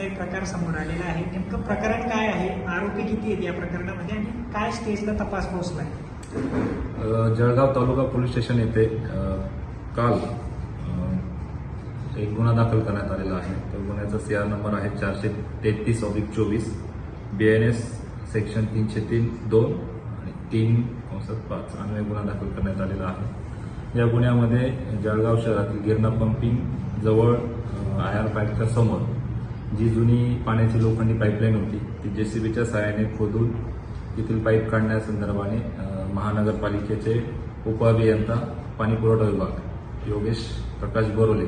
एक प्रकार समोर आलेला आहे. नेमकं प्रकरण काय आहे? आरोपी किती आहेत या प्रकरणामध्ये आणि काय स्टेजला तपास पोहोचलाय? जळगाव तालुका पोलीस स्टेशन येथे काल एक गुन्हा दाखल करण्यात आलेला आहे. त्या गुन्ह्याचा सी आर नंबर आहे चारशे तेहतीस ऑब्लिक चोवीस बी एन एस सेक्शन तीनशे तीन दोन आणि तीन कंसात पाच अन्वय गुन्हा दाखल करण्यात आलेला आहे. या गुन्ह्यामध्ये जळगाव शहरातील गिरणा पंपिंग जवळ आय आर पॅकच्या समोर जी जुनी पाण्याची लोखंडी पाईपलाईन होती ती जेसीबीच्या सहाय्याने खोदून तेथील पाईप काढण्यासंदर्भाने महानगरपालिकेचे उपअभियंता पाणी पुरवठा विभाग योगेश प्रकाश बोरोले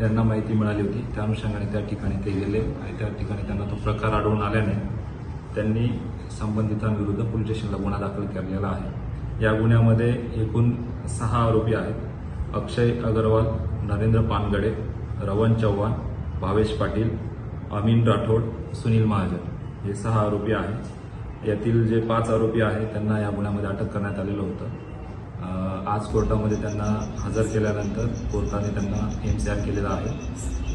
यांना माहिती मिळाली होती. त्या अनुषंगाने त्या ठिकाणी ते गेले आणि त्या ठिकाणी त्यांना तो प्रकार आढळून आल्याने त्यांनी संबंधितांविरुद्ध पोलीस स्टेशनला गुन्हा दाखल केलेला आहे. या गुन्ह्यामध्ये एकूण सहा आरोपी आहेत. अक्षय अगरवाल नरेंद्र पानगडे रवन चव्हाण भावेश पाटील अमीन राठोड सुनील महाजन. हे सहा आरोपी आहेत. यातील जे पाच आरोपी आहेत त्यांना या गुन्ह्यामध्ये अटक करण्यात आलेलं होतं. आज कोर्टामध्ये त्यांना हजर केल्यानंतर कोर्टाने त्यांना एम सी आर केलेला आहे.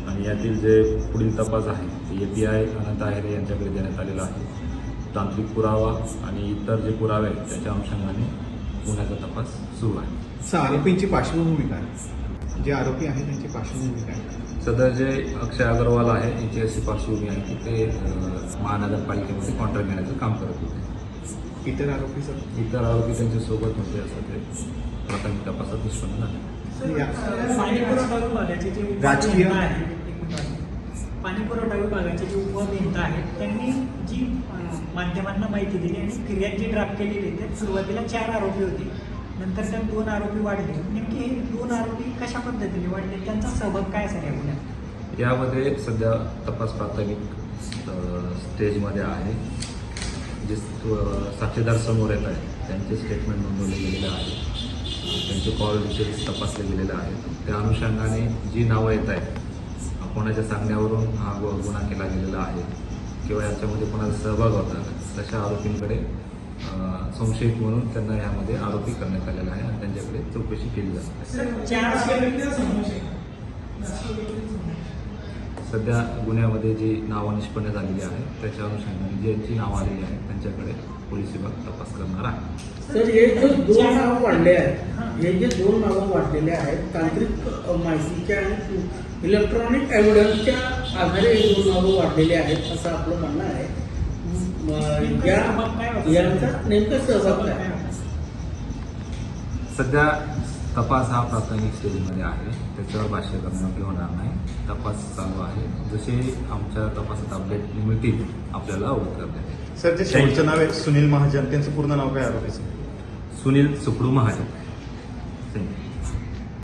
आणि यातील जे पुढील तपास आहे ते ए पी आय अनंत आहेरे यांच्याकडे देण्यात आलेला आहे. तांत्रिक पुरावा आणि इतर जे पुरावे आहेत त्याच्या अनुषंगाने गुन्ह्याचा तपास सुरू आहे. आरोपींची पार्श्वभूमी काय? जे आरोपी आहेत त्यांची पार्श्वभूमी काय? सदर जे अक्षय अग्रवाल आहे याची अशी पार्श्वभूमी आहे की ते महानगरपालिकेमध्ये कॉन्ट्रॅक्ट घेण्याचं काम करत होते. इतर आरोपी सर? इतर आरोपी त्यांच्यासोबत होते असं ते प्राथमिक तपासात निष्पन्न झाले या पाणी पुरवठा विभागाचे जे राजकीय-. पाणी पुरवठा विभागाचे जे उपअभियंता आहेत त्यांनी जी माध्यमांना माहिती दिली आणि फिर्याद जी ड्राफ्ट केलेली आहे त्यात सुरुवातीला चार आरोपी होते. नंतर त्या दोन आरोपी वाढले. नेमकी हे दोन आरोपी कशा पद्धतीने वाढले? त्यांचा सहभाग काय असेल या गुन्ह्यात यामध्ये सध्या तपास प्राथमिक अ, स्टेजमध्ये आहे. जे साक्षीदार समोर येत आहेत त्यांचे स्टेटमेंट नोंदवले गेलेले आहे त्यांचे कॉल डिटेल्स तपासले गेलेले आहेत. त्या अनुषंगाने जी नावं येत आहेत कोणाच्या सांगण्यावरून हा गु- गुन्हा केला गेलेला आहे किंवा याच्यामध्ये कोणाचा सहभाग होता तशा आरोपींकडे संशयित म्हणून त्यांना यामध्ये आरोपी करण्यात आलेला आहे आणि त्यांच्याकडे चौकशी केली जाते सध्या गुन्ह्यामध्ये जी नावं निष्पन्न झालेली आहेत त्याच्या अनुषंगाने जी यांची नावं आलेली आहेत त्यांच्याकडे पोलीस विभाग तपास करणार आहे. सर हे जो दोन नावं वाढले आहेत हे जे दोन नावं वाढलेले आहेत तांत्रिक माहितीच्या आणि इलेक्ट्रॉनिक एव्हिडन्सच्या आधारे हे दोन नावं वाढलेले आहेत असं आपलं म्हणणं आहे. या सहभाग काय होता? यांचा नेमका सहभाग काय? सध्या तपास हा प्राथमिक स्टेजमध्ये आहे. त्याच्यावर भाष्य करणं योग्य होणार नाही. तपास चालू आहे. जसे आमच्या तपासात अपडेट मिळतील आपल्याला अवगत करण्यात येईल. सर जे शेवटचं नाव आहे सुनील महाजन. त्यांचं पूर्ण नाव काय आरोपीचं सुनील सुकडू महाजन. You.